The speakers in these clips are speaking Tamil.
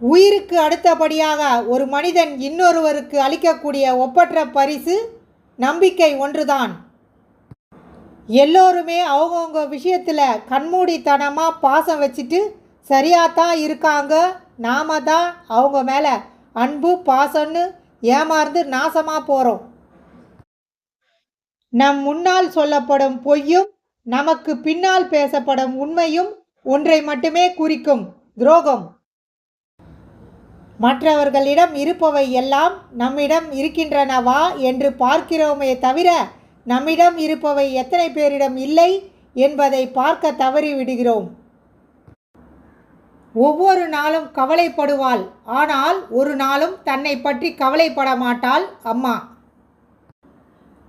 உயிருக்கு அடுத்தபடியாக ஒரு மனிதன் இன்னொருவருக்கு அளிக்கக்கூடிய ஒப்பற்ற பரிசு நம்பிக்கை ஒன்றுதான். எல்லோருமே அவங்கவுங்க விஷயத்தில் கண்மூடித்தனமாக பாசம் வச்சுட்டு சரியாக தான் இருக்காங்க. நாம தான் அவங்க மேலே அன்பு பாசம்னு ஏமாந்து நாசமாக போகிறோம் நம் முன்னால் சொல்லப்படும் பொய்யும் நமக்கு பின்னால் பேசப்படும் உண்மையும் ஒன்றை மட்டுமே குறிக்கும் துரோகம். மற்றவர்களிடம் இருப்பவை எல்லாம் நம்மிடம் இருக்கின்றனவா என்று பார்க்கிறோமே தவிர நம்மிடம் இருப்பவை எத்தனை பேரிடம் இல்லை என்பதை பார்க்க தவறிவிடுகிறோம். ஒவ்வொரு நாளும் கவலைப்படுவாள். ஆனால் ஒரு நாளும் தன்னை பற்றி கவலைப்பட மாட்டாள் அம்மா.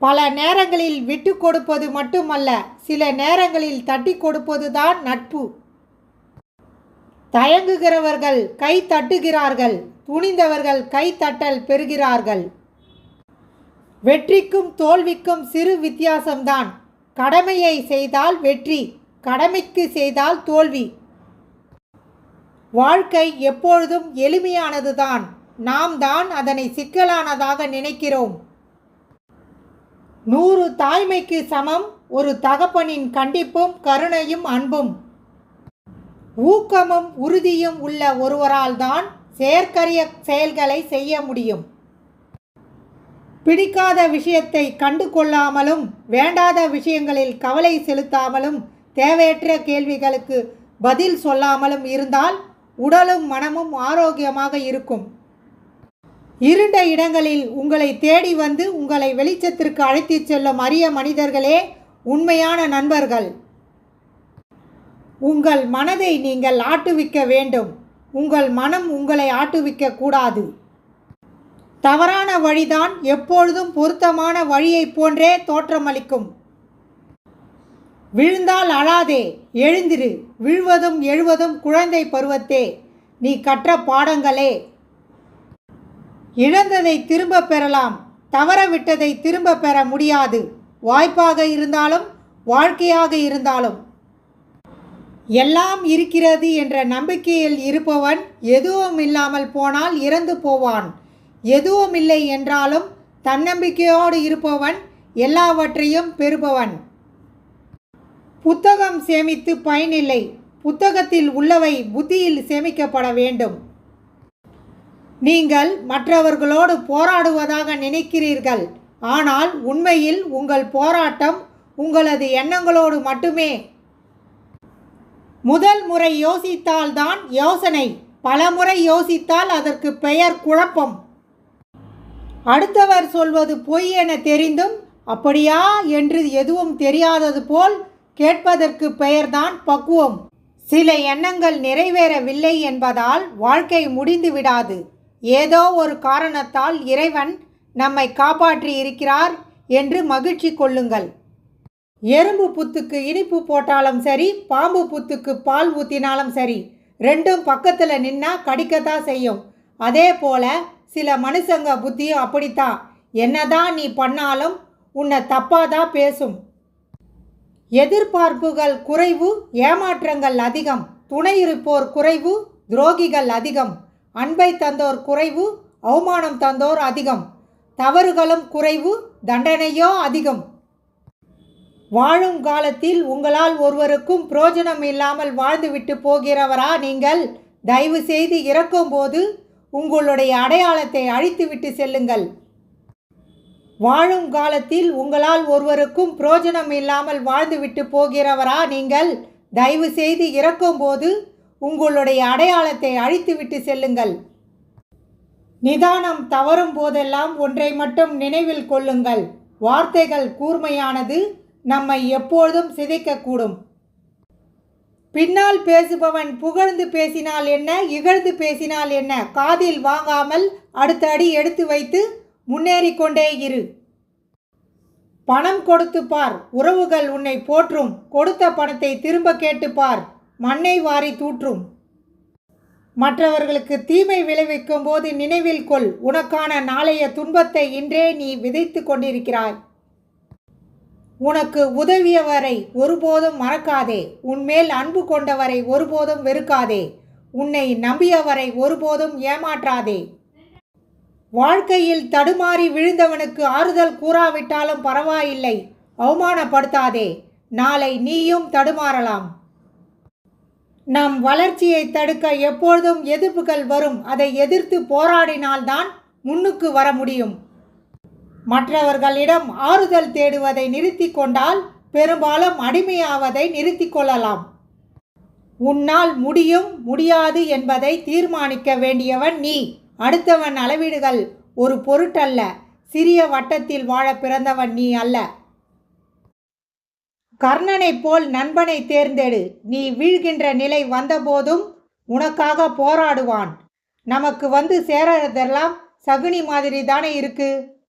பல நேரங்களில் விட்டு கொடுப்பது மட்டுமல்ல சில நேரங்களில் தட்டி கொடுப்பதுதான் நட்பு. தயங்குகிறவர்கள் கை தட்டுகிறார்கள் துணிந்தவர்கள் கை தட்டல் பெறுகிறார்கள். வெற்றிக்கும் தோல்விக்கும் சிறு வித்தியாசம்தான். கடமையை செய்தால் வெற்றி கடமைக்கு செய்தால் தோல்வி. வாழ்க்கை எப்பொழுதும் எளிமையானதுதான். நாம் தான் அதனை சிக்கலானதாக நினைக்கிறோம். நூறு தாய்மைக்கு சமம் ஒரு தகப்பனின் கண்டிப்பும் கருணையும் அன்பும். ஊக்கமும் உறுதியும் உள்ள ஒருவரால் தான் செயற்கரிய செயல்களை செய்ய முடியும். பிடிக்காத விஷயத்தை கண்டு கொள்ளாமலும் வேண்டாத விஷயங்களில் கவலை செலுத்தாமலும் தேவையற்ற கேள்விகளுக்கு பதில் சொல்லாமலும் இருந்தால் உடலும் மனமும் ஆரோக்கியமாக இருக்கும். இருண்ட இடங்களில் உங்களை தேடி வந்து உங்களை வெளிச்சத்திற்கு அழைத்துச் செல்லும் அரிய மனிதர்களே உண்மையான நண்பர்கள். உங்கள் மனதை நீங்கள் ஆட்டுவிக்க வேண்டும். உங்கள் மனம் உங்களை ஆட்டுவிக்க கூடாது. தவறான வழிதான் எப்பொழுதும் பொருத்தமான வழியைப் போன்றே தோற்றமளிக்கும். விழுந்தால் அழாதே எழுந்திரு. விழுவதும் எழுவதும் குழந்தை பருவத்தே நீ கற்ற பாடங்களே. இழந்ததை திரும்ப பெறலாம் தவறவிட்டதை திரும்ப பெற முடியாது. வாய்ப்பாக இருந்தாலும் வாழ்க்கையாக இருந்தாலும். எல்லாம் இருக்கிறது என்ற நம்பிக்கையில் இருப்பவன் எதுவும் இல்லாமல் போனால் இறந்து போவான். எதுவும் இல்லை என்றாலும் தன்னம்பிக்கையோடு இருப்பவன் எல்லாவற்றையும் பெறுபவன். புத்தகம் சேமித்து பயனில்லை புத்தகத்தில் உள்ளவை புத்தியில் சேமிக்கப்பட வேண்டும். நீங்கள் மற்றவர்களோடு போராடுவதாக நினைக்கிறீர்கள். ஆனால் உண்மையில் உங்கள் போராட்டம் உங்களது எண்ணங்களோடு மட்டுமே முதல் முறை யோசித்தால்தான் யோசனை பலமுறை யோசித்தால் அதற்கு பெயர் குழப்பம். அடுத்தவர் சொல்வது பொய் என தெரிந்தும் அப்படியா? என்று எதுவும் தெரியாதது போல் கேட்பதற்கு பெயர்தான் பக்குவம். சில எண்ணங்கள் நிறைவேறவில்லை என்பதால் வாழ்க்கை முடிந்து விடாது. ஏதோ ஒரு காரணத்தால் இறைவன் நம்மை காப்பாற்றி இருக்கிறார் என்று மகிழ்ச்சி கொள்ளுங்கள். எறும்பு புத்துக்கு இனிப்பு போட்டாலும் சரி பாம்பு புத்துக்கு பால் ஊற்றினாலும் சரி ரெண்டும் பக்கத்தில் நின்னா கடிக்கத்தான் செய்யும். அதே போல சில மனுஷங்க புத்தியும் அப்படித்தான். என்னதான் நீ பண்ணாலும் உன்னை தப்பாக தான் பேசும். எதிர்பார்ப்புகள் குறைவு ஏமாற்றங்கள் அதிகம். துணை இருப்போர் குறைவு துரோகிகள் அதிகம். அன்பை தந்தோர் குறைவு அவமானம் தந்தோர் அதிகம். தவறுகளும் குறைவு தண்டனையோ அதிகம். வாழும் காலத்தில் உங்களால் ஒருவருக்கும் புரோஜனம் இல்லாமல் வாழ்ந்துவிட்டு போகிறவரா நீங்கள்? தயவு செய்து இறக்கும்போது உங்களுடைய அடையாளத்தை அழித்துவிட்டு செல்லுங்கள். வாழும் காலத்தில் உங்களால் ஒருவருக்கும் புரோஜனம் இல்லாமல் வாழ்ந்துவிட்டு போகிறவரா நீங்கள்? தயவு செய்து இறக்கும்போது உங்களுடைய அடையாளத்தை அழித்துவிட்டு செல்லுங்கள். நிதானம் தவறும் போதெல்லாம் ஒன்றை மட்டும் நினைவில் கொள்ளுங்கள். வார்த்தைகள் கூர்மையானது நம்மை எப்பொழுதும் சிதைக்கக்கூடும். பின்னால் பேசுபவன் புகழ்ந்து பேசினால் என்ன இகழ்ந்து பேசினால் என்ன? காதில் வாங்காமல் அடுத்த அடி எடுத்து வைத்து முன்னேறி கொண்டே இரு. பணம் கொடுத்து பார் உறவுகள் உன்னை போற்றும். கொடுத்த பணத்தை திரும்ப கேட்டு பார் மண்ணை வாரி தூற்றும். மற்றவர்களுக்கு தீமை விளைவிக்கும் போது நினைவில் கொள் உனக்கான நாளைய துன்பத்தை இன்றே நீ விதைத்து கொண்டிருக்கிறாய். உனக்கு உதவியவரை ஒருபோதும் மறக்காதே. உன்மேல் அன்பு கொண்டவரை ஒருபோதும் வெறுக்காதே. உன்னை நம்பியவரை ஒருபோதும் ஏமாற்றாதே. வாழ்க்கையில் தடுமாறி விழுந்தவனுக்கு ஆறுதல் கூறாவிட்டாலும் பரவாயில்லை. அவமானப்படுத்தாதே. நாளை நீயும் தடுமாறலாம். நம் வளர்ச்சியை தடுக்க எப்பொழுதும் எதிர்ப்புகள் வரும். அதை எதிர்த்து போராடினால்தான் முன்னுக்கு வர முடியும். மற்றவர்களிடம் ஆறுதல் தேடுவதை நிறுத்தி கொண்டால் பெரும்பாலும் அடிமையாவதை நிறுத்தி கொள்ளலாம். உன்னால் முடியும் முடியாது என்பதை தீர்மானிக்க வேண்டியவன் நீ. அடுத்தவன் அளவீடுகள் ஒரு பொருட்டல்ல சிறிய வட்டத்தில் வாழ பிறந்தவன் நீ அல்ல. கர்ணனைப் போல் நண்பனை தேர்ந்தெடு. நீ வீழ்கின்ற நிலை வந்தபோதும் உனக்காக போராடுவான். நமக்கு வந்து சேரதெல்லாம் சகுனி மாதிரி தானே இருக்குது